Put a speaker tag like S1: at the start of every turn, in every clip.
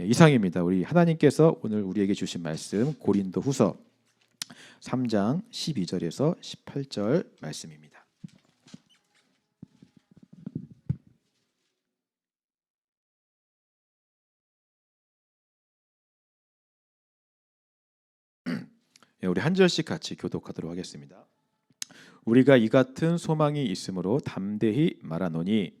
S1: 예, 이상입니다. 우리 하나님께서 오늘 우리에게 주신 말씀 고린도 후서 3장 12절에서 18절 말씀입니다. 예, 우리 한 절씩 같이 교독하도록 하겠습니다. 우리가 이 같은 소망이 있으므로 담대히 말하노니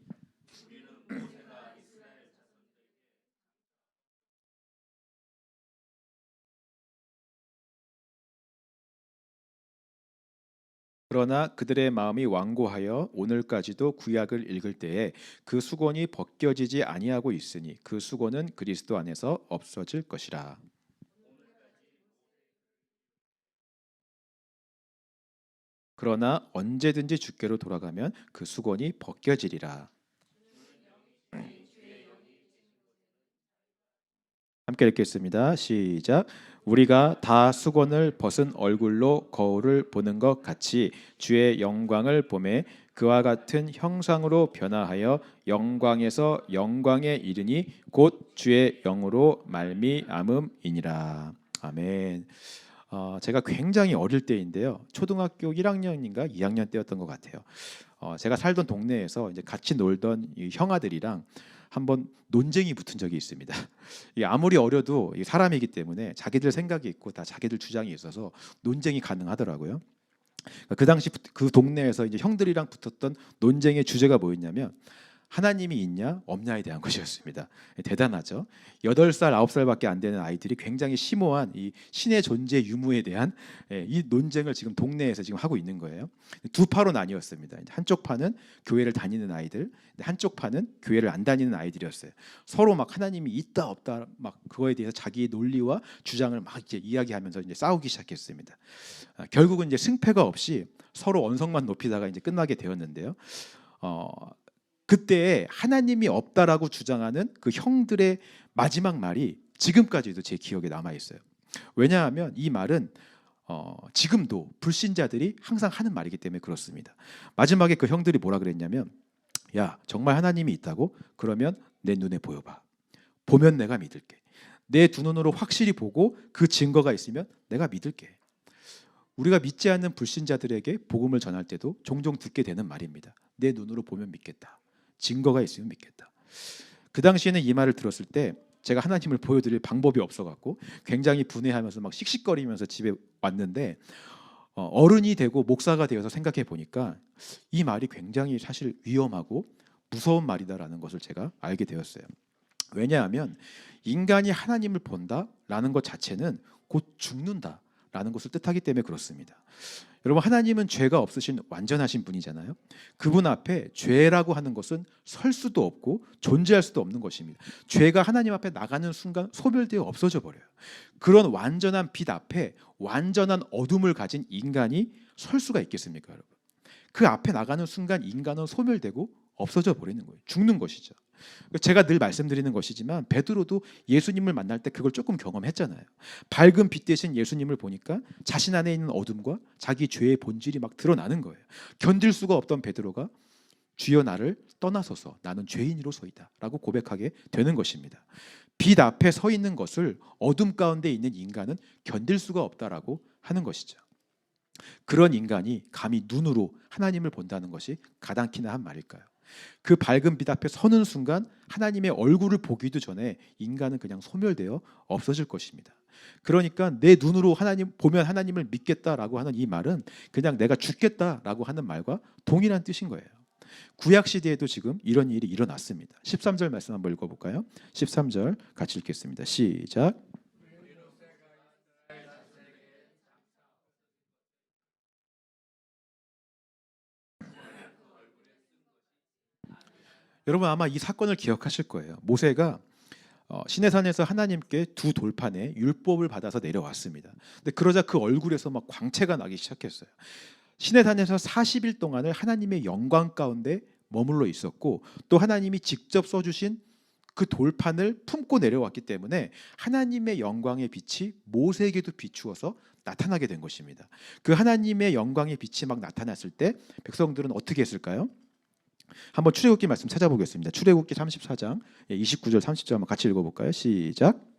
S1: 그러나 그들의 마음이 완고하여 오늘까지도 구약을 읽을 때에 그 수건이 벗겨지지 아니하고 있으니 그 수건은 그리스도 안에서 없어질 것이라. 그러나 언제든지 주께로 돌아가면 그 수건이 벗겨지리라. 함께 읽겠습니다. 시작. 우리가 다 수건을 벗은 얼굴로 거울을 보는 것 같이 주의 영광을 보매 그와 같은 형상으로 변화하여 영광에서 영광에 이르니 곧 주의 영으로 말미암음이니라. 아멘. 어, 제가 굉장히 어릴 때인데요. 초등학교 1학년인가 2학년 때였던 것 같아요. 어, 제가 살던 동네에서 이제 같이 놀던 이 형아들이랑 한번 논쟁이 붙은 적이 있습니다. 이 아무리 어려도 이 사람이기 때문에 자기들 생각이 있고 다 자기들 주장이 있어서 논쟁이 가능하더라고요. 그러니까 그 당시 그 동네에서 이제 형들이랑 붙었던 논쟁의 주제가 뭐였냐면 하나님이 있냐 없냐에 대한 것이었습니다. 대단하죠. 8살, 9살밖에 안 되는 아이들이 굉장히 심오한 이 신의 존재 유무에 대한 예, 이 논쟁을 지금 동네에서 지금 하고 있는 거예요. 두 파로 나뉘었습니다. 한쪽 파는 교회를 다니는 아이들, 한쪽 파는 교회를 안 다니는 아이들이었어요. 서로 막 하나님이 있다 없다 막 그거에 대해서 자기의 논리와 주장을 막 이제 이야기하면서 이제 싸우기 시작했습니다. 아, 결국은 이제 승패가 없이 서로 언성만 높이다가 이제 끝나게 되었는데요. 어, 그때 하나님이 없다라고 주장하는 그 형들의 마지막 말이 지금까지도 제 기억에 남아 있어요. 왜냐하면 이 말은 어, 지금도 불신자들이 항상 하는 말이기 때문에 그렇습니다. 마지막에 그 형들이 뭐라 그랬냐면, 야 정말 하나님이 있다고? 그러면 내 눈에 보여봐. 보면 내가 믿을게. 내 두 눈으로 확실히 보고 그 증거가 있으면 내가 믿을게. 우리가 믿지 않는 불신자들에게 복음을 전할 때도 종종 듣게 되는 말입니다. 내 눈으로 보면 믿겠다. 증거가 있으면 믿겠다. 그 당시에는 이 말을 들었을 때 제가 하나님을 보여드릴 방법이 없어갖고 굉장히 분해하면서 막 씩씩거리면서 집에 왔는데 어, 어른이 되고 목사가 되어서 생각해 보니까 이 말이 굉장히 사실 위험하고 무서운 말이다라는 것을 제가 알게 되었어요. 왜냐하면 인간이 하나님을 본다라는 것 자체는 곧 죽는다 라는 것을 뜻하기 때문에 그렇습니다. 여러분 하나님은 죄가 없으신 완전하신 분이잖아요. 그분 앞에 죄라고 하는 것은 설 수도 없고 존재할 수도 없는 것입니다. 죄가 하나님 앞에 나가는 순간 소멸되어 없어져 버려요. 그런 완전한 빛 앞에 완전한 어둠을 가진 인간이 설 수가 있겠습니까, 여러분? 그 앞에 나가는 순간 인간은 소멸되고 없어져 버리는 거예요. 죽는 것이죠. 제가 늘 말씀드리는 것이지만 베드로도 예수님을 만날 때 그걸 조금 경험했잖아요. 밝은 빛 대신 예수님을 보니까 자신 안에 있는 어둠과 자기 죄의 본질이 막 드러나는 거예요. 견딜 수가 없던 베드로가 주여 나를 떠나소서 나는 죄인으로서이다라고 고백하게 되는 것입니다. 빛 앞에 서 있는 것을 어둠 가운데 있는 인간은 견딜 수가 없다라고 하는 것이죠. 그런 인간이 감히 눈으로 하나님을 본다는 것이 가당키나 한 말일까요? 그 밝은 빛 앞에 서는 순간 하나님의 얼굴을 보기도 전에 인간은 그냥 소멸되어 없어질 것입니다. 그러니까 내 눈으로 하나님 보면 하나님을 믿겠다라고 하는 이 말은 그냥 내가 죽겠다라고 하는 말과 동일한 뜻인 거예요. 구약 시대에도 지금 이런 일이 일어났습니다. 13절 말씀 한번 읽어 볼까요? 13절 같이 읽겠습니다. 시작. 여러분 아마 이 사건을 기억하실 거예요. 모세가 어, 시내산에서 하나님께 두 돌판에 율법을 받아서 내려왔습니다. 근데 그러자 그 얼굴에서 막 광채가 나기 시작했어요. 시내산에서 40일 동안을 하나님의 영광 가운데 머물러 있었고 또 하나님이 직접 써주신 그 돌판을 품고 내려왔기 때문에 하나님의 영광의 빛이 모세에게도 비추어서 나타나게 된 것입니다. 그 하나님의 영광의 빛이 막 나타났을 때 백성들은 어떻게 했을까요? 한번 출애굽기 말씀 찾아보겠습니다. 출애굽기 34장 29절 30절 한번 같이 읽어볼까요? 시작.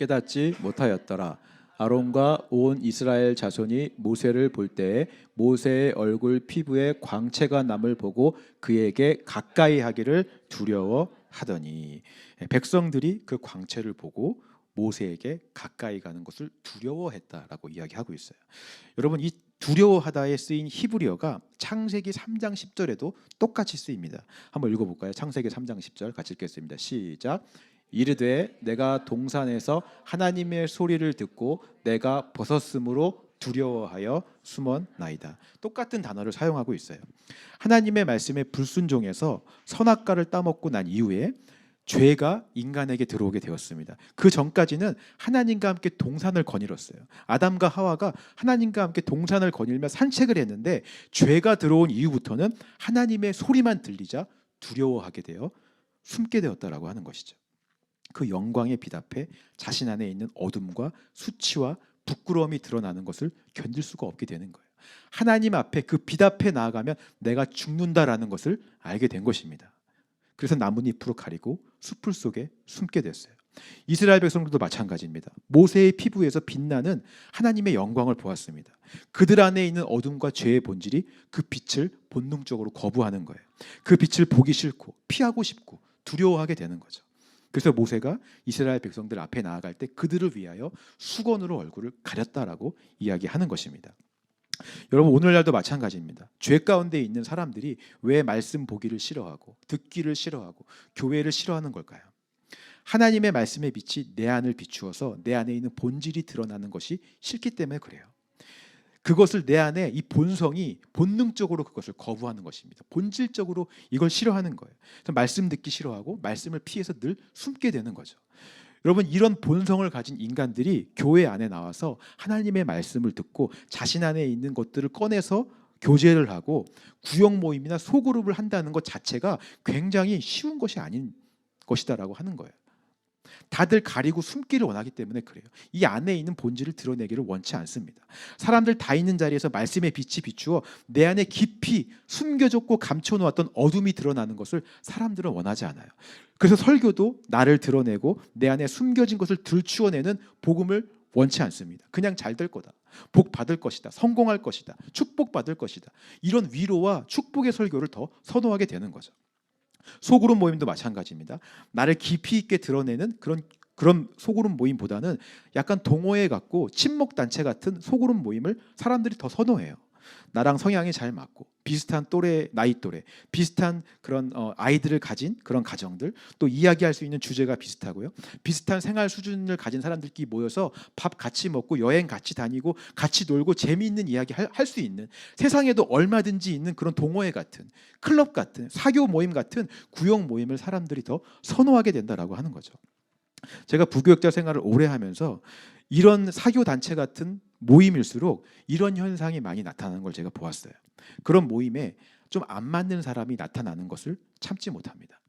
S1: 깨닫지 못하였더라. 아론과 온 이스라엘 자손이 모세를 볼 때에 모세의 얼굴 피부에 광채가 남을 보고 그에게 가까이 하기를 두려워하더니 백성들이 그 광채를 보고 모세에게 가까이 가는 것을 두려워했다라고 이야기하고 있어요. 여러분 이 두려워하다에 쓰인 히브리어가 창세기 3장 10절에도 똑같이 쓰입니다. 한번 읽어볼까요? 창세기 3장 10절 같이 읽겠습니다. 시작. 이르되 내가 동산에서 하나님의 소리를 듣고 내가 벗었으므로 두려워하여 숨었나이다. 똑같은 단어를 사용하고 있어요. 하나님의 말씀에 불순종해서 선악과를 따먹고 난 이후에 죄가 인간에게 들어오게 되었습니다. 그 전까지는 하나님과 함께 동산을 거닐었어요. 아담과 하와가 하나님과 함께 동산을 거닐며 산책을 했는데 죄가 들어온 이후부터는 하나님의 소리만 들리자 두려워하게 되어 숨게 되었다라고 하는 것이죠. 그 영광에 비답해 자신 안에 있는 어둠과 수치와 부끄러움이 드러나는 것을 견딜 수가 없게 되는 거예요. 하나님 앞에 그 비답해 나아가면 내가 죽는다라는 것을 알게 된 것입니다. 그래서 나뭇잎으로 가리고 숲풀 속에 숨게 됐어요. 이스라엘 백성들도 마찬가지입니다. 모세의 피부에서 빛나는 하나님의 영광을 보았습니다. 그들 안에 있는 어둠과 죄의 본질이 그 빛을 본능적으로 거부하는 거예요. 그 빛을 보기 싫고 피하고 싶고 두려워하게 되는 거죠. 그래서 모세가 이스라엘 백성들 앞에 나아갈 때 그들을 위하여 수건으로 얼굴을 가렸다라고 이야기하는 것입니다. 여러분 오늘날도 마찬가지입니다. 죄 가운데 있는 사람들이 왜 말씀 보기를 싫어하고 듣기를 싫어하고 교회를 싫어하는 걸까요? 하나님의 말씀의 빛이 내 안을 비추어서 내 안에 있는 본질이 드러나는 것이 싫기 때문에 그래요. 그것을 내 안에 이 본성이 본능적으로 그것을 거부하는 것입니다. 본질적으로 이걸 싫어하는 거예요. 그래서 말씀 듣기 싫어하고 말씀을 피해서 늘 숨게 되는 거죠. 여러분 이런 본성을 가진 인간들이 교회 안에 나와서 하나님의 말씀을 듣고 자신 안에 있는 것들을 꺼내서 교제를 하고 구역 모임이나 소그룹을 한다는 것 자체가 굉장히 쉬운 것이 아닌 것이다라고 하는 거예요. 다들 가리고 숨기를 원하기 때문에 그래요. 이 안에 있는 본질을 드러내기를 원치 않습니다. 사람들 다 있는 자리에서 말씀의 빛이 비추어 내 안에 깊이 숨겨졌고 감춰놓았던 어둠이 드러나는 것을 사람들은 원하지 않아요. 그래서 설교도 나를 드러내고 내 안에 숨겨진 것을 들추어내는 복음을 원치 않습니다. 그냥 잘 될 거다. 복 받을 것이다. 성공할 것이다. 축복 받을 것이다. 이런 위로와 축복의 설교를 더 선호하게 되는 거죠. 소그룹 모임도 마찬가지입니다. 나를 깊이 있게 드러내는 그런 그런 소그룹 모임보다는 약간 동호회 같고 친목 단체 같은 소그룹 모임을 사람들이 더 선호해요. 나랑 성향이 잘 맞고 비슷한 또래 나이 또래 비슷한 그런 어, 아이들을 가진 그런 가정들 또 이야기할 수 있는 주제가 비슷하고요. 비슷한 생활 수준을 가진 사람들끼리 모여서 밥 같이 먹고 여행 같이 다니고 같이 놀고 재미있는 이야기 할 수 있는 세상에도 얼마든지 있는 그런 동호회 같은 클럽 같은 사교 모임 같은 구역 모임을 사람들이 더 선호하게 된다라고 하는 거죠. 제가 부교육자 생활을 오래 하면서 이런 사교 단체 같은 모임일수록 이런 현상이 많이 나타나는 걸 제가 보았어요. 그런 모임에 좀 안 맞는 사람이 나타나는 것을 참지 못합니다.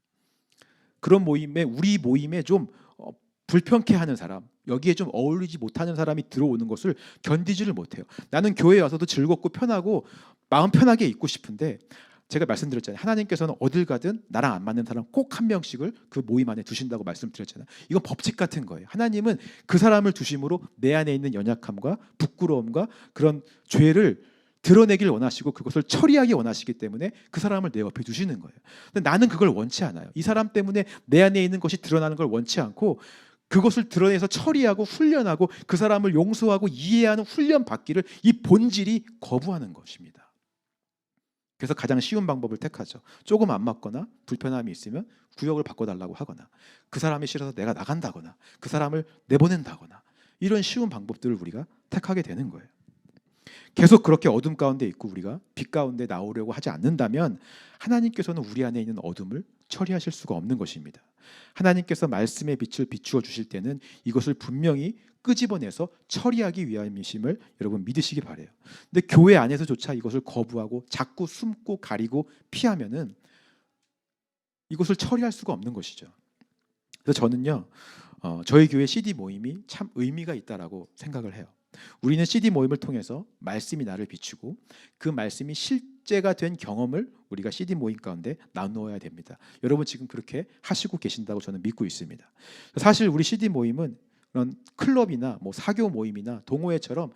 S1: 그런 모임에 우리 모임에 좀 어, 불편케 하는 사람, 여기에 좀 어울리지 못하는 사람이 들어오는 것을 견디지를 못해요. 나는 교회에 와서도 즐겁고 편하고 마음 편하게 있고 싶은데 제가 말씀드렸잖아요. 하나님께서는 어딜 가든 나랑 안 맞는 사람 꼭 한 명씩을 그 모임 안에 두신다고 말씀드렸잖아요. 이건 법칙 같은 거예요. 하나님은 그 사람을 두심으로 내 안에 있는 연약함과 부끄러움과 그런 죄를 드러내길 원하시고 그것을 처리하기 원하시기 때문에 그 사람을 내 옆에 두시는 거예요. 근데 나는 그걸 원치 않아요. 이 사람 때문에 내 안에 있는 것이 드러나는 걸 원치 않고 그것을 드러내서 처리하고 훈련하고 그 사람을 용서하고 이해하는 훈련 받기를 이 본질이 거부하는 것입니다. 그래서 가장 쉬운 방법을 택하죠. 조금 안 맞거나 불편함이 있으면 구역을 바꿔달라고 하거나 그 사람이 싫어서 내가 나간다거나 그 사람을 내보낸다거나 이런 쉬운 방법들을 우리가 택하게 되는 거예요. 계속 그렇게 어둠 가운데 있고 우리가 빛 가운데 나오려고 하지 않는다면 하나님께서는 우리 안에 있는 어둠을 처리하실 수가 없는 것입니다. 하나님께서 말씀의 빛을 비추어 주실 때는 이것을 분명히 끄집어내서 처리하기 위함이심을 여러분 믿으시기 바래요. 근데 교회 안에서조차 이것을 거부하고 자꾸 숨고 가리고 피하면은 이것을 처리할 수가 없는 것이죠. 그래서 저는요, 어, 저희 교회 CD 모임이 참 의미가 있다라고 생각을 해요. 우리는 CD 모임을 통해서 말씀이 나를 비추고 그 말씀이 실제가 된 경험을 우리가 CD 모임 가운데 나누어야 됩니다. 여러분 지금 그렇게 하시고 계신다고 저는 믿고 있습니다. 사실 우리 CD 모임은 그런 클럽이나 뭐 사교 모임이나 동호회처럼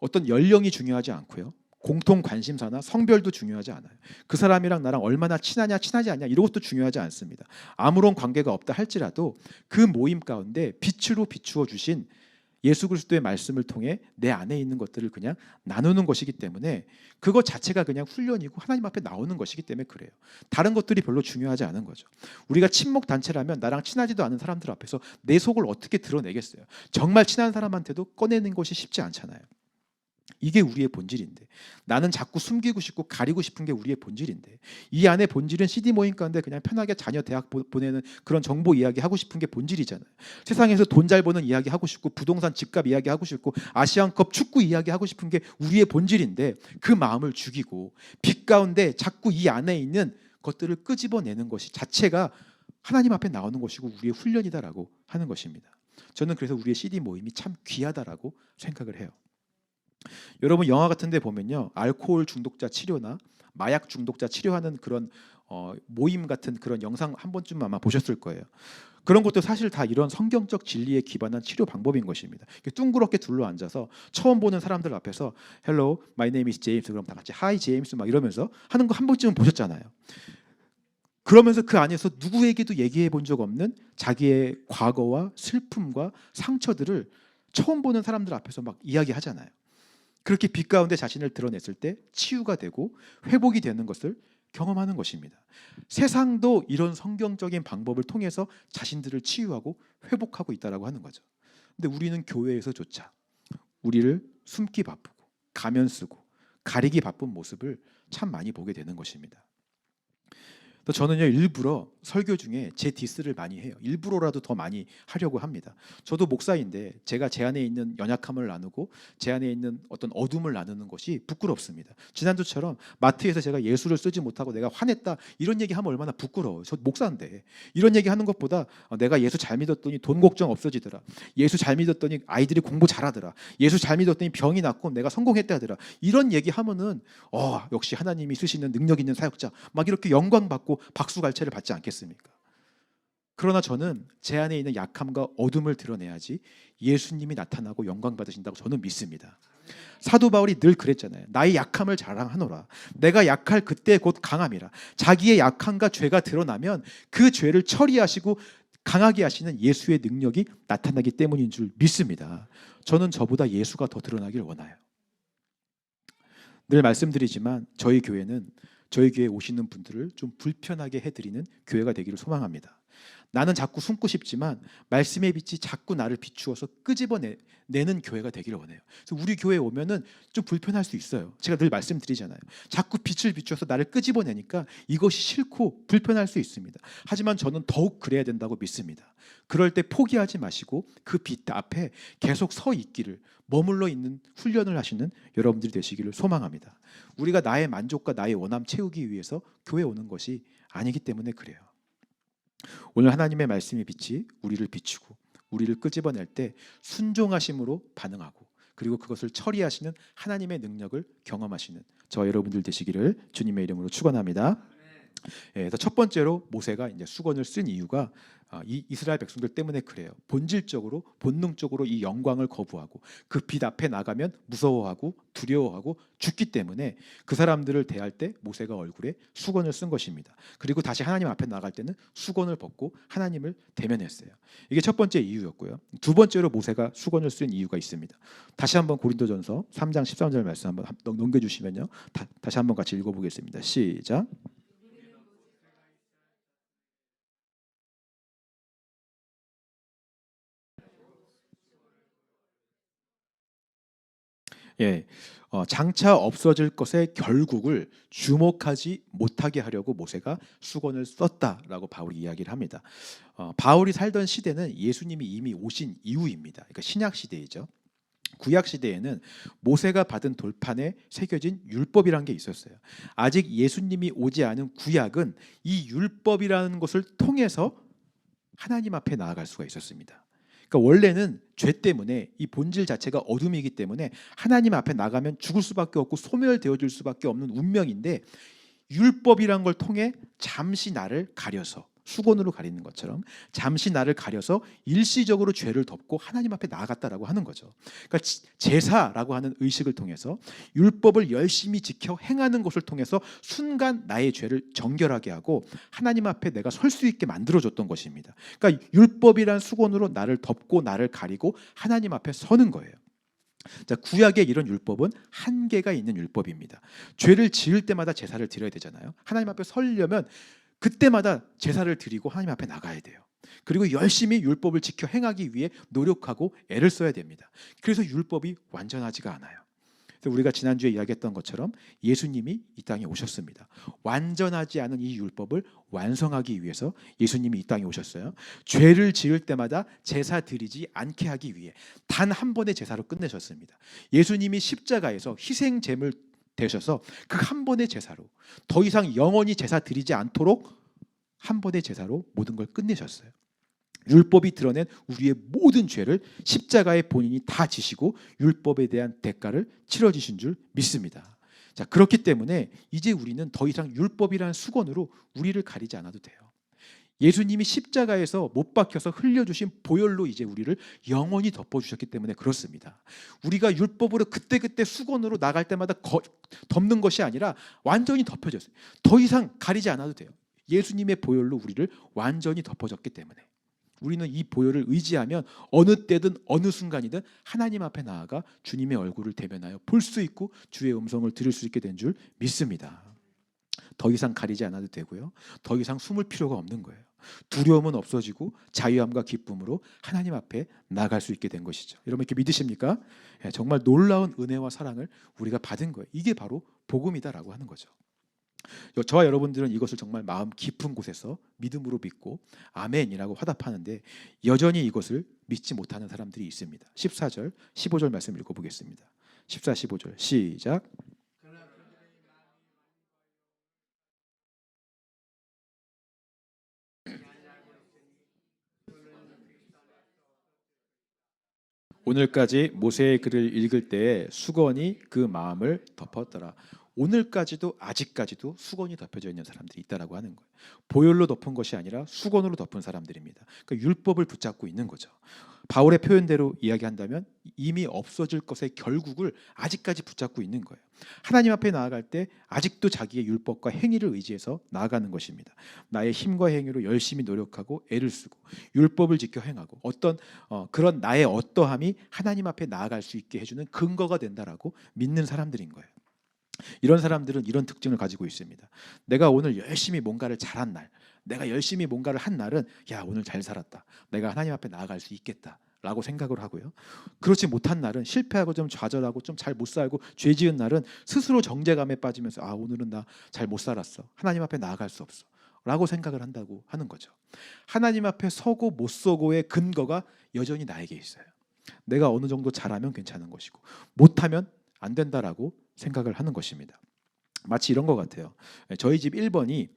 S1: 어떤 연령이 중요하지 않고요. 공통 관심사나 성별도 중요하지 않아요. 그 사람이랑 나랑 얼마나 친하냐, 친하지 않냐 이런 것도 중요하지 않습니다. 아무런 관계가 없다 할지라도 그 모임 가운데 빛으로 비추어 주신 예수 그리스도의 말씀을 통해 내 안에 있는 것들을 그냥 나누는 것이기 때문에 그것 자체가 그냥 훈련이고 하나님 앞에 나오는 것이기 때문에 그래요. 다른 것들이 별로 중요하지 않은 거죠. 우리가 친목 단체라면 나랑 친하지도 않은 사람들 앞에서 내 속을 어떻게 드러내겠어요? 정말 친한 사람한테도 꺼내는 것이 쉽지 않잖아요. 이게 우리의 본질인데 나는 자꾸 숨기고 싶고 가리고 싶은 게 우리의 본질인데 이 안에 본질은 CD 모임 가운데 그냥 편하게 자녀 대학 보- 보내는 그런 정보 이야기 하고 싶은 게 본질이잖아요. 세상에서 돈 잘 버는 이야기 하고 싶고 부동산 집값 이야기 하고 싶고 아시안컵 축구 이야기 하고 싶은 게 우리의 본질인데 그 마음을 죽이고 빛 가운데 자꾸 이 안에 있는 것들을 끄집어내는 것이 자체가 하나님 앞에 나오는 것이고 우리의 훈련이다라고 하는 것입니다. 저는 그래서 우리의 CD 모임이 참 귀하다라고 생각을 해요. 여러분 영화 같은 데 보면요. 알코올 중독자 치료나 마약 중독자 치료하는 그런 어, 모임 같은 그런 영상 한 번쯤 아마 보셨을 거예요. 그런 것도 사실 다 이런 성경적 진리에 기반한 치료 방법인 것입니다. 둥그렇게 둘러 앉아서 처음 보는 사람들 앞에서 Hello, my name is James. 그럼 다 같이 Hi James 막 이러면서 하는 거 한 번쯤은 보셨잖아요. 그러면서 그 안에서 누구에게도 얘기해 본 적 없는 자기의 과거와 슬픔과 상처들을 처음 보는 사람들 앞에서 막 이야기하잖아요. 그렇게 빛 가운데 자신을 드러냈을 때 치유가 되고 회복이 되는 것을 경험하는 것입니다. 세상도 이런 성경적인 방법을 통해서 자신들을 치유하고 회복하고 있다라고 하는 거죠. 근데 우리는 교회에서조차 우리를 숨기 바쁘고 가면 쓰고 가리기 바쁜 모습을 참 많이 보게 되는 것입니다. 또 저는요 일부러 설교 중에 제 디스를 많이 해요. 일부러라도 더 많이 하려고 합니다. 저도 목사인데 제가 제 안에 있는 연약함을 나누고 제 안에 있는 어떤 어둠을 나누는 것이 부끄럽습니다. 지난주처럼 마트에서 제가 예수를 쓰지 못하고 내가 화냈다 이런 얘기하면 얼마나 부끄러워요. 저 목사인데 이런 얘기하는 것보다 어, 내가 예수 잘 믿었더니 돈 걱정 없어지더라. 예수 잘 믿었더니 아이들이 공부 잘하더라. 예수 잘 믿었더니 병이 낫고 내가 성공했다 하더라. 이런 얘기하면은 어 역시 하나님이 쓰시는 능력 있는 사역자 막 이렇게 영광 받고 박수 갈채를 받지 않겠습니까? 그러나 저는 제 안에 있는 약함과 어둠을 드러내야지 예수님이 나타나고 영광 받으신다고 저는 믿습니다. 사도 바울이 늘 그랬잖아요. 나의 약함을 자랑하노라. 내가 약할 그때 곧 강함이라. 자기의 약함과 죄가 드러나면 그 죄를 처리하시고 강하게 하시는 예수의 능력이 나타나기 때문인 줄 믿습니다. 저는 저보다 예수가 더 드러나길 원해요. 늘 말씀드리지만 저희 교회는 저희 교회에 오시는 분들을 좀 불편하게 해드리는 교회가 되기를 소망합니다. 나는 자꾸 숨고 싶지만 말씀의 빛이 자꾸 나를 비추어서 끄집어내는 교회가 되기를 원해요. 그래서 우리 교회에 오면은 좀 불편할 수 있어요. 제가 늘 말씀드리잖아요. 자꾸 빛을 비추어서 나를 끄집어내니까 이것이 싫고 불편할 수 있습니다. 하지만 저는 더욱 그래야 된다고 믿습니다. 그럴 때 포기하지 마시고 그 빛 앞에 계속 서 있기를 머물러 있는 훈련을 하시는 여러분들이 되시기를 소망합니다. 우리가 나의 만족과 나의 원함 채우기 위해서 교회 오는 것이 아니기 때문에 그래요. 오늘 하나님의 말씀의 빛이 우리를 비추고 우리를 끄집어낼 때 순종하심으로 반응하고 그리고 그것을 처리하시는 하나님의 능력을 경험하시는 저 여러분들 되시기를 주님의 이름으로 축원합니다. 예, 그래서 첫 번째로 모세가 이제 수건을 쓴 이유가 아, 이 이스라엘 백성들 때문에 그래요. 본질적으로 본능적으로 이 영광을 거부하고 그 빛 앞에 나가면 무서워하고 두려워하고 죽기 때문에 그 사람들을 대할 때 모세가 얼굴에 수건을 쓴 것입니다. 그리고 다시 하나님 앞에 나갈 때는 수건을 벗고 하나님을 대면했어요. 이게 첫 번째 이유였고요. 두 번째로 모세가 수건을 쓴 이유가 있습니다. 다시 한번 고린도전서 3장 13절 말씀 한번 넘겨 주시면요. 다, 다시 한번 같이 읽어 보겠습니다. 시작. 예, 어, 장차 없어질 것의 결국을 주목하지 못하게 하려고 모세가 수건을 썼다라고 바울이 이야기를 합니다. 어, 바울이 살던 시대는 예수님이 이미 오신 이후입니다. 그러니까 신약 시대이죠. 구약 시대에는 모세가 받은 돌판에 새겨진 율법이라는 게 있었어요. 아직 예수님이 오지 않은 구약은 이 율법이라는 것을 통해서 하나님 앞에 나아갈 수가 있었습니다. 그러니까 원래는 죄 때문에 이 본질 자체가 어둠이기 때문에 하나님 앞에 나가면 죽을 수밖에 없고 소멸되어질 수밖에 없는 운명인데 율법이란 걸 통해 잠시 나를 가려서 수건으로 가리는 것처럼 잠시 나를 가려서 일시적으로 죄를 덮고 하나님 앞에 나아갔다라고 하는 거죠. 그러니까 지- 제사라고 하는 의식을 통해서 율법을 열심히 지켜 행하는 것을 통해서 순간 나의 죄를 정결하게 하고 하나님 앞에 내가 설 수 있게 만들어 줬던 것입니다. 그러니까 율법이란 수건으로 나를 덮고 나를 가리고 하나님 앞에 서는 거예요. 자, 구약의 이런 율법은 한계가 있는 율법입니다. 죄를 지을 때마다 제사를 드려야 되잖아요. 하나님 앞에 서려면 그때마다 제사를 드리고 하나님 앞에 나가야 돼요. 그리고 열심히 율법을 지켜 행하기 위해 노력하고 애를 써야 됩니다. 그래서 율법이 완전하지가 않아요. 그래서 우리가 지난주에 이야기했던 것처럼 예수님이 이 땅에 오셨습니다. 완전하지 않은 이 율법을 완성하기 위해서 예수님이 이 땅에 오셨어요. 죄를 지을 때마다 제사 드리지 않게 하기 위해 단 한 번의 제사로 끝내셨습니다. 예수님이 십자가에서 희생 제물 되셔서 그 한 번의 제사로 더 이상 영원히 제사 드리지 않도록 한 번의 제사로 모든 걸 끝내셨어요. 율법이 드러낸 우리의 모든 죄를 십자가에 본인이 다 지시고 율법에 대한 대가를 치러 지신 줄 믿습니다. 자, 그렇기 때문에 이제 우리는 더 이상 율법이라는 수건으로 우리를 가리지 않아도 돼요. 예수님이 십자가에서 못 박혀서 흘려주신 보혈로 이제 우리를 영원히 덮어주셨기 때문에 그렇습니다. 우리가 율법으로 그때그때 수건으로 나갈 때마다 거, 덮는 것이 아니라 완전히 덮여졌어요. 더 이상 가리지 않아도 돼요. 예수님의 보혈로 우리를 완전히 덮어줬기 때문에 우리는 이 보혈을 의지하면 어느 때든 어느 순간이든 하나님 앞에 나아가 주님의 얼굴을 대면하여 볼 수 있고 주의 음성을 들을 수 있게 된 줄 믿습니다. 더 이상 가리지 않아도 되고요. 더 이상 숨을 필요가 없는 거예요. 두려움은 없어지고 자유함과 기쁨으로 하나님 앞에 나갈 수 있게 된 것이죠. 여러분 이렇게 믿으십니까? 예, 정말 놀라운 은혜와 사랑을 우리가 받은 거예요. 이게 바로 복음이다라고 하는 거죠. 여- 저와 여러분들은 이것을 정말 마음 깊은 곳에서 믿음으로 믿고 아멘이라고 화답하는데 여전히 이것을 믿지 못하는 사람들이 있습니다. 14절, 15절 말씀 읽어 보겠습니다. 14, 15절 시작. 오늘까지 모세의 글을 읽을 때에 수건이 그 마음을 덮었더라. 오늘까지도 아직까지도 수건이 덮여져 있는 사람들이 있다라고 하는 거예요. 보혈로 덮은 것이 아니라 수건으로 덮은 사람들입니다. 그러니까 율법을 붙잡고 있는 거죠. 바울의 표현대로 이야기한다면 이미 없어질 것의 결국을 아직까지 붙잡고 있는 거예요. 하나님 앞에 나아갈 때 아직도 자기의 율법과 행위를 의지해서 나아가는 것입니다. 나의 힘과 행위로 열심히 노력하고 애를 쓰고 율법을 지켜 행하고 어떤 어, 그런 나의 어떠함이 하나님 앞에 나아갈 수 있게 해주는 근거가 된다라고 믿는 사람들인 거예요. 이런 사람들은 이런 특징을 가지고 있습니다. 내가 오늘 열심히 뭔가를 잘한 날, 내가 열심히 뭔가를 한 날은 야 오늘 잘 살았다. 내가 하나님 앞에 나아갈 수 있겠다 라고 생각을 하고요. 그렇지 못한 날은 실패하고 좀 좌절하고 좀 잘 못 살고 죄 지은 날은 스스로 정죄감에 빠지면서 아 오늘은 나 잘 못 살았어. 하나님 앞에 나아갈 수 없어. 라고 생각을 한다고 하는 거죠. 하나님 앞에 서고 못 서고의 근거가 여전히 나에게 있어요. 내가 어느 정도 잘하면 괜찮은 것이고 못하면 안 된다라고 생각을 하는 것입니다. 마치 이런 것 같아요. 저희 집 1번이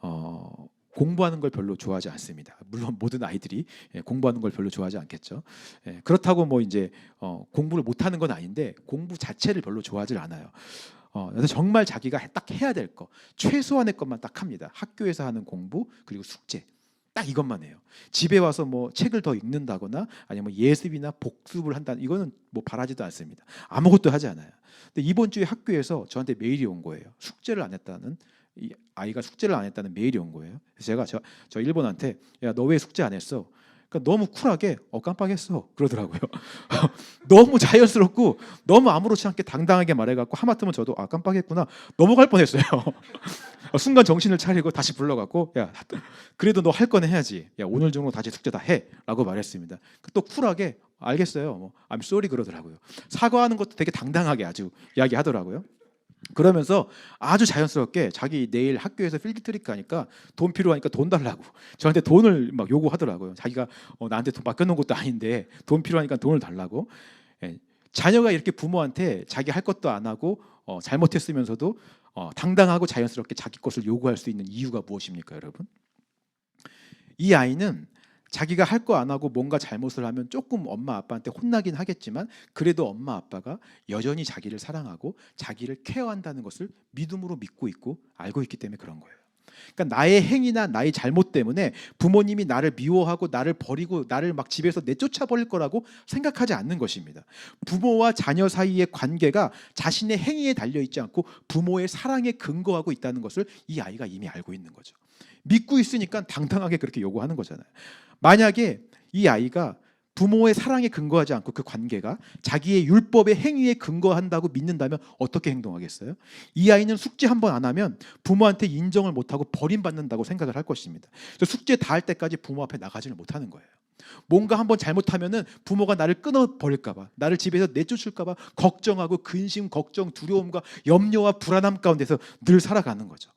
S1: 어, 공부하는 걸 별로 좋아하지 않습니다. 물론 모든 아이들이 예, 공부하는 걸 별로 좋아하지 않겠죠. 예, 그렇다고 뭐 이제 어, 공부를 못하는 건 아닌데 공부 자체를 별로 좋아하지 않아요. 어, 그래서 정말 자기가 해- 딱 해야 될 거, 최소한의 것만 딱 합니다. 학교에서 하는 공부 그리고 숙제. 딱 이것만 해요. 집에 와서 뭐 책을 더 읽는다거나 아니면 뭐 예습이나 복습을 한다 이거는 뭐 바라지도 않습니다. 아무것도 하지 않아요. 근데 이번 주에 학교에서 저한테 메일이 온 거예요. 숙제를 안 했다는 이 아이가 숙제를 안 했다는 메일이 온 거예요. 그래서 제가 저, 저 일본한테 야 너 왜 숙제 안 했어? 그러니까 너무 쿨하게 어 깜빡했어 그러더라고요. 너무 자연스럽고 너무 아무렇지 않게 당당하게 말해갖고 하마터면 저도 아 깜빡했구나 넘어갈 뻔했어요. 순간 정신을 차리고 다시 불러갖고 야 그래도 너할 거는 해야지. 야 오늘 중으로 다시 숙제 다 해라고 말했습니다. 또 쿨하게 알겠어요. 뭐 I'm sorry 그러더라고요. 사과하는 것도 되게 당당하게 아주 이야기하더라고요. 그러면서 아주 자연스럽게 자기 내일 학교에서 필드 트릭 가니까 돈 필요하니까 돈 달라고 저한테 돈을 막 요구하더라고요. 자기가 어, 나한테 돈 맡겨놓은 것도 아닌데 돈 필요하니까 돈을 달라고. 예, 자녀가 이렇게 부모한테 자기 할 것도 안 하고 어, 잘못했으면서도 어, 당당하고 자연스럽게 자기 것을 요구할 수 있는 이유가 무엇입니까, 여러분? 이 아이는 자기가 할 거 안 하고 뭔가 잘못을 하면 조금 엄마 아빠한테 혼나긴 하겠지만 그래도 엄마 아빠가 여전히 자기를 사랑하고 자기를 케어한다는 것을 믿음으로 믿고 있고 알고 있기 때문에 그런 거예요. 그러니까 나의 행위나 나의 잘못 때문에 부모님이 나를 미워하고 나를 버리고 나를 막 집에서 내쫓아 버릴 거라고 생각하지 않는 것입니다. 부모와 자녀 사이의 관계가 자신의 행위에 달려 있지 않고 부모의 사랑에 근거하고 있다는 것을 이 아이가 이미 알고 있는 거죠. 믿고 있으니까 당당하게 그렇게 요구하는 거잖아요. 만약에 이 아이가 부모의 사랑에 근거하지 않고 그 관계가 자기의 율법의 행위에 근거한다고 믿는다면 어떻게 행동하겠어요? 이 아이는 숙제 한 번 안 하면 부모한테 인정을 못하고 버림받는다고 생각을 할 것입니다. 그래서 숙제 다 할 때까지 부모 앞에 나가지를 못하는 거예요. 뭔가 한번 잘못하면은 부모가 나를 끊어 버릴까봐, 나를 집에서 내쫓을까봐 걱정하고 근심, 걱정, 두려움과 염려와 불안함 가운데서 늘 살아가는 거죠.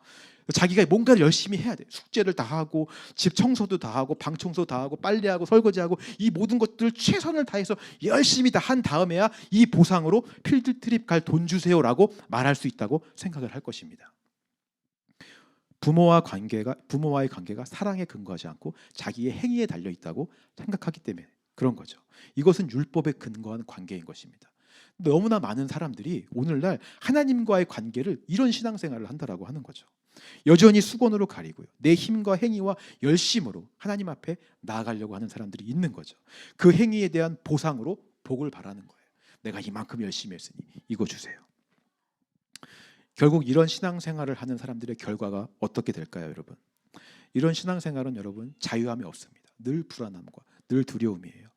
S1: 자기가 뭔가를 열심히 해야 돼. 숙제를 다 하고 집 청소도 다 하고 방 청소 다 하고 빨래하고 설거지하고 이 모든 것들을 최선을 다해서 열심히 다 한 다음에야 이 보상으로 필드 트립 갈 돈 주세요라고 말할 수 있다고 생각을 할 것입니다. 부모와 관계가 부모와의 관계가 사랑에 근거하지 않고 자기의 행위에 달려 있다고 생각하기 때문에 그런 거죠. 이것은 율법에 근거한 관계인 것입니다. 너무나 많은 사람들이 오늘날 하나님과의 관계를 이런 신앙생활을 한다라고 하는 거죠. 여전히 수건으로 가리고요. 내 힘과 행위와 열심으로 하나님 앞에 나아가려고 하는 사람들이 있는 거죠. 그 행위에 대한 보상으로 복을 바라는 거예요. 내가 이만큼 열심히 했으니 이거 주세요. 결국 이런 신앙생활을 하는 사람들의 결과가 어떻게 될까요, 여러분? 이런 신앙생활은 여러분 자유함이 없습니다. 늘 불안함과 늘 두려움이에요.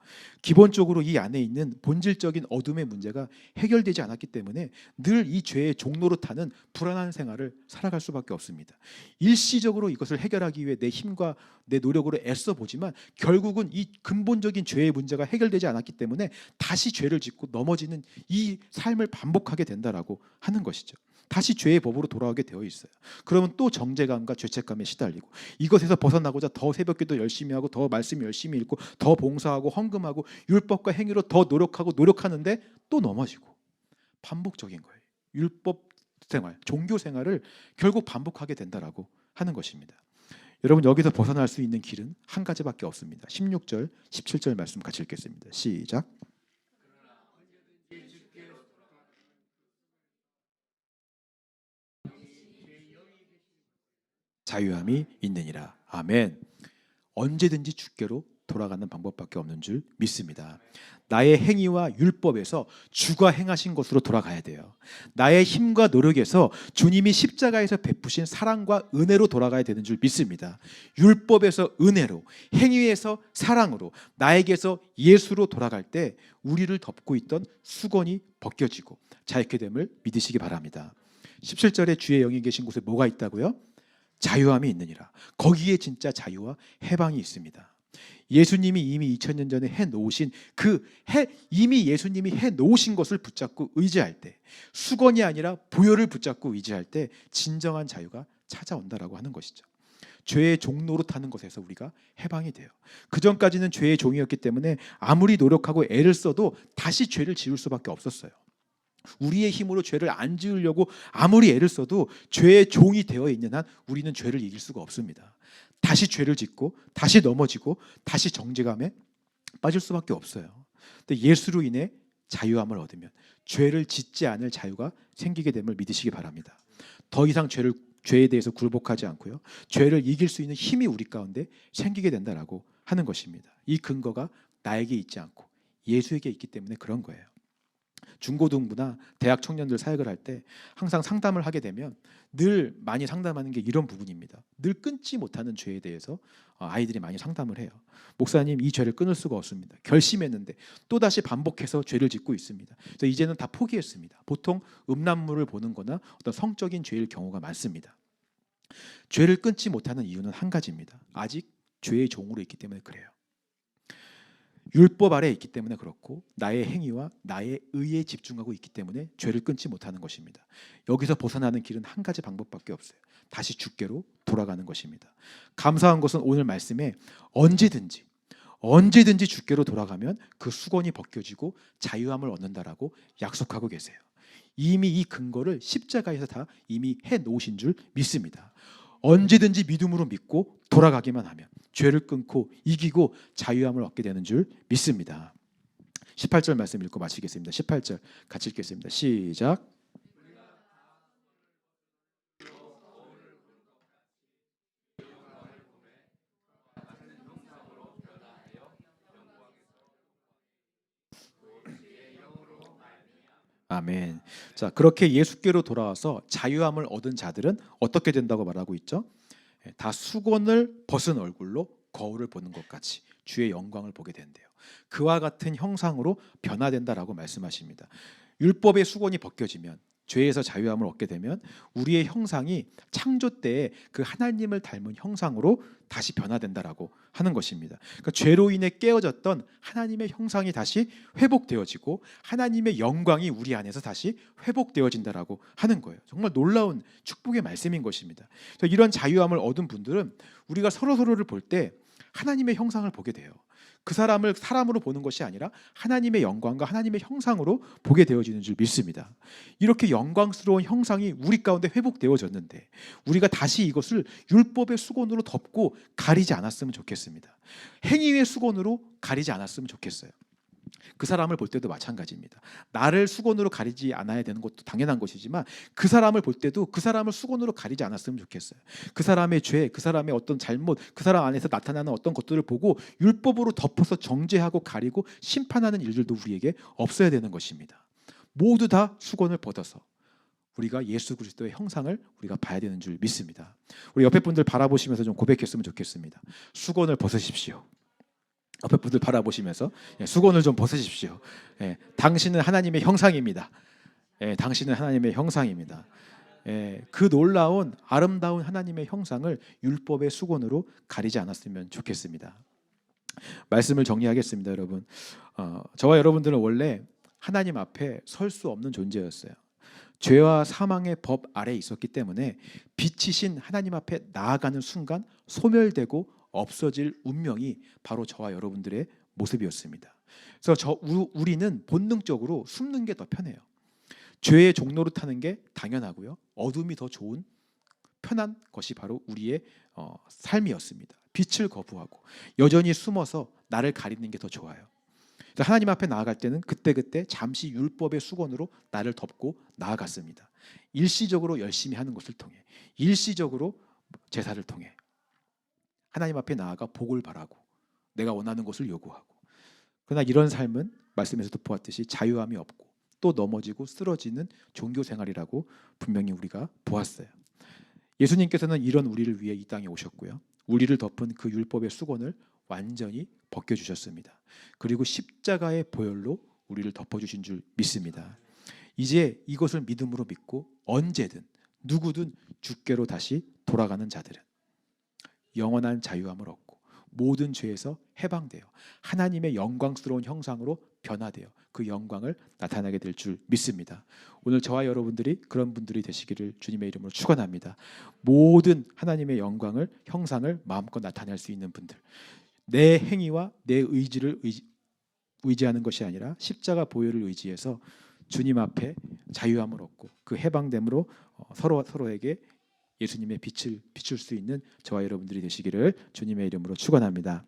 S1: 기본적으로 이 안에 있는 본질적인 어둠의 문제가 해결되지 않았기 때문에 늘 이 죄의 종로로 타는 불안한 생활을 살아갈 수밖에 없습니다. 일시적으로 이것을 해결하기 위해 내 힘과 내 노력으로 애써 보지만 결국은 이 근본적인 죄의 문제가 해결되지 않았기 때문에 다시 죄를 짓고 넘어지는 이 삶을 반복하게 된다라고 하는 것이죠. 다시 죄의 법으로 돌아오게 되어 있어요. 그러면 또 정죄감과 죄책감에 시달리고 이것에서 벗어나고자 더 새벽기도 열심히 하고 더 말씀 열심히 읽고 더 봉사하고 헌금하고 율법과 행위로 더 노력하고 노력하는데 또 넘어지고 반복적인 거예요. 율법 생활, 종교 생활을 결국 반복하게 된다라고 하는 것입니다. 여러분 여기서 벗어날 수 있는 길은 한 가지밖에 없습니다. 16절, 17절 말씀 같이 읽겠습니다. 시작. 자유함이 있느니라. 아멘. 언제든지 주께로 돌아가는 방법밖에 없는 줄 믿습니다. 나의 행위와 율법에서 주가 행하신 것으로 돌아가야 돼요. 나의 힘과 노력에서 주님이 십자가에서 베푸신 사랑과 은혜로 돌아가야 되는 줄 믿습니다. 율법에서 은혜로, 행위에서 사랑으로, 나에게서 예수로 돌아갈 때 우리를 덮고 있던 수건이 벗겨지고 자유케 됨을 믿으시기 바랍니다. 17절에 주의 영이 계신 곳에 뭐가 있다고요? 자유함이 있느니라. 거기에 진짜 자유와 해방이 있습니다. 예수님이 이미 2000년 전에 해 놓으신 그 해 이미 예수님이 해 놓으신 것을 붙잡고 의지할 때 수건이 아니라 보혈을 붙잡고 의지할 때 진정한 자유가 찾아온다라고 하는 것이죠. 죄의 종로로 타는 것에서 우리가 해방이 돼요. 그 전까지는 죄의 종이었기 때문에 아무리 노력하고 애를 써도 다시 죄를 지을 수밖에 없었어요. 우리의 힘으로 죄를 안 지으려고 아무리 애를 써도 죄의 종이 되어 있는 한 우리는 죄를 이길 수가 없습니다. 다시 죄를 짓고 다시 넘어지고 다시 정죄감에 빠질 수밖에 없어요. 근데 예수로 인해 자유함을 얻으면 죄를 짓지 않을 자유가 생기게 됨을 믿으시기 바랍니다. 더 이상 죄를 죄에 대해서 굴복하지 않고요. 죄를 이길 수 있는 힘이 우리 가운데 생기게 된다라고 하는 것입니다. 이 근거가 나에게 있지 않고 예수에게 있기 때문에 그런 거예요. 중고등부나 대학 청년들 사역을 할 때 항상 상담을 하게 되면 늘 많이 상담하는 게 이런 부분입니다. 늘 끊지 못하는 죄에 대해서 어, 아이들이 많이 상담을 해요. 목사님 이 죄를 끊을 수가 없습니다. 결심했는데 또 다시 반복해서 죄를 짓고 있습니다. 그래서 이제는 다 포기했습니다. 보통 음란물을 보는 거나 어떤 성적인 죄일 경우가 많습니다. 죄를 끊지 못하는 이유는 한 가지입니다. 아직 죄의 종으로 있기 때문에 그래요. 율법 아래 있기 때문에 그렇고 나의 행위와 나의 의에 집중하고 있기 때문에 죄를 끊지 못하는 것입니다. 여기서 벗어나는 길은 한 가지 방법밖에 없어요. 다시 주께로 돌아가는 것입니다. 감사한 것은 오늘 말씀에 언제든지 언제든지 주께로 돌아가면 그 수건이 벗겨지고 자유함을 얻는다라고 약속하고 계세요. 이미 이 근거를 십자가에서 다 이미 해 놓으신 줄 믿습니다. 언제든지 믿음으로 믿고 돌아가기만 하면 죄를 끊고 이기고 자유함을 얻게 되는 줄 믿습니다. 18절 말씀 읽고 마치겠습니다. 18절 같이 읽겠습니다. 시작. 아멘. 자, 그렇게 예수께로 돌아와서 자유함을 얻은 자들은 어떻게 된다고 말하고 있죠? 예, 다 수건을 벗은 얼굴로 거울을 보는 것 같이 주의 영광을 보게 된대요. 그와 같은 형상으로 변화된다라고 말씀하십니다. 율법의 수건이 벗겨지면 죄에서 자유함을 얻게 되면 우리의 형상이 창조 때에 그 하나님을 닮은 형상으로 다시 변화된다라고 하는 것입니다. 그러니까 죄로 인해 깨어졌던 하나님의 형상이 다시 회복되어지고 하나님의 영광이 우리 안에서 다시 회복되어진다라고 하는 거예요. 정말 놀라운 축복의 말씀인 것입니다. 이런 자유함을 얻은 분들은 우리가 서로 서로를 볼 때 하나님의 형상을 보게 돼요. 그 사람을 사람으로 보는 것이 아니라 하나님의 영광과 하나님의 형상으로 보게 되어지는 줄 믿습니다. 이렇게 영광스러운 형상이 우리 가운데 회복되어졌는데 우리가 다시 이것을 율법의 수건으로 덮고 가리지 않았으면 좋겠습니다. 행위의 수건으로 가리지 않았으면 좋겠어요. 그 사람을 볼 때도 마찬가지입니다. 나를 수건으로 가리지 않아야 되는 것도 당연한 것이지만 그 사람을 볼 때도 그 사람을 수건으로 가리지 않았으면 좋겠어요. 그 사람의 죄, 그 사람의 어떤 잘못, 그 사람 안에서 나타나는 어떤 것들을 보고 율법으로 덮어서 정죄하고 가리고 심판하는 일들도 우리에게 없어야 되는 것입니다. 모두 다 수건을 벗어서 우리가 예수 그리스도의 형상을 우리가 봐야 되는 줄 믿습니다. 우리 옆에 분들 바라보시면서 좀 고백했으면 좋겠습니다. 수건을 벗으십시오. 옆에 분들 바라보시면서 예, 수건을 좀 벗으십시오. 예, 당신은 하나님의 형상입니다. 예, 당신은 하나님의 형상입니다. 예, 그 놀라운 아름다운 하나님의 형상을 율법의 수건으로 가리지 않았으면 좋겠습니다. 말씀을 정리하겠습니다, 여러분. 어, 저와 여러분들은 원래 하나님 앞에 설 수 없는 존재였어요. 죄와 사망의 법 아래 에 있었기 때문에 빛이신 하나님 앞에 나아가는 순간 소멸되고 없어질 운명이 바로 저와 여러분들의 모습이었습니다. 그래서 저 우리는 본능적으로 숨는 게 더 편해요. 죄의 종로로 타는 게 당연하고요. 어둠이 더 좋은 편한 것이 바로 우리의 어, 삶이었습니다. 빛을 거부하고 여전히 숨어서 나를 가리는 게 더 좋아요. 하나님 앞에 나아갈 때는 그때그때 잠시 율법의 수건으로 나를 덮고 나아갔습니다. 일시적으로 열심히 하는 것을 통해 일시적으로 제사를 통해 하나님 앞에 나아가 복을 바라고 내가 원하는 것을 요구하고 그러나 이런 삶은 말씀에서도 보았듯이 자유함이 없고 또 넘어지고 쓰러지는 종교 생활이라고 분명히 우리가 보았어요. 예수님께서는 이런 우리를 위해 이 땅에 오셨고요. 우리를 덮은 그 율법의 수건을 완전히 벗겨 주셨습니다. 그리고 십자가의 보혈로 우리를 덮어 주신 줄 믿습니다. 이제 이것을 믿음으로 믿고 언제든 누구든 주께로 다시 돌아가는 자들은 영원한 자유함을 얻고 모든 죄에서 해방되어 하나님의 영광스러운 형상으로 변화되어 그 영광을 나타나게 될 줄 믿습니다. 오늘 저와 여러분들이 그런 분들이 되시기를 주님의 이름으로 축원합니다. 모든 하나님의 영광을 형상을 마음껏 나타낼 수 있는 분들 내 행위와 내 의지를 의지, 의지하는 것이 아니라 십자가 보혈을 의지해서 주님 앞에 자유함을 얻고 그 해방됨으로 어, 서로 서로에게 예수님의 빛을 비출 수 있는 저와 여러분들이 되시기를 주님의 이름으로 축원합니다.